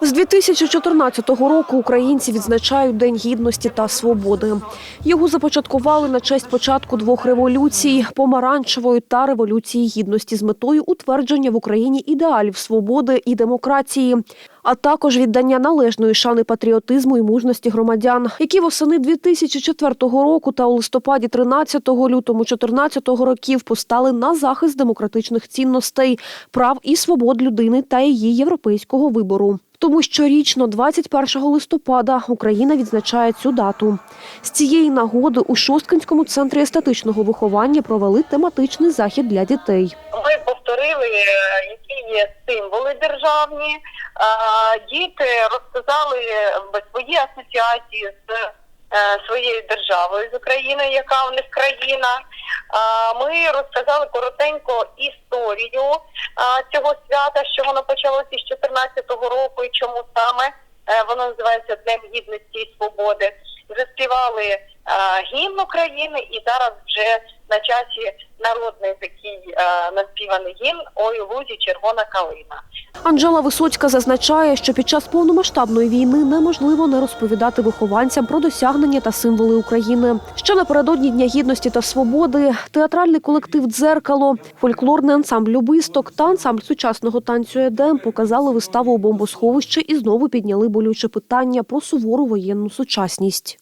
З 2014 року українці відзначають День гідності та свободи. Його започаткували на честь початку двох революцій помаранчевої та революції гідності з метою утвердження в Україні ідеалів свободи і демократії, а також віддання належної шани патріотизму і мужності громадян, які восени 2004 року та у листопаді 13 лютому 14 років постали на захист демократичних цінностей, прав і свобод людини та її європейського вибору. Тому щорічно, 21 листопада, Україна відзначає цю дату. З цієї нагоди у Шосткинському центрі естетичного виховання провели тематичний захід для дітей. Ми повторили, е, які є символи державні. Діти розказали е, свої асоціації з е, своєю державою з Україною, яка в них країна. Ми розказали коротенько історію цього свята, що воно почалося з 14-го року і чому саме е, воно називається Днем гідності і свободи. Заспівали гімн України і зараз вже на часі народний такий е, наспіваний гімн Ой лузі червона калина. Анжела Висоцька зазначає, що під час повномасштабної війни неможливо не розповідати вихованцям про досягнення та символи України. Ще напередодні Дня гідності та свободи театральний колектив Дзеркало, фольклорний ансамбль Любисток та ансамбль сучасного танцю Едем показали виставу у бомбосховищі і знову підняли болюче питання про сувору воєнну сучасність.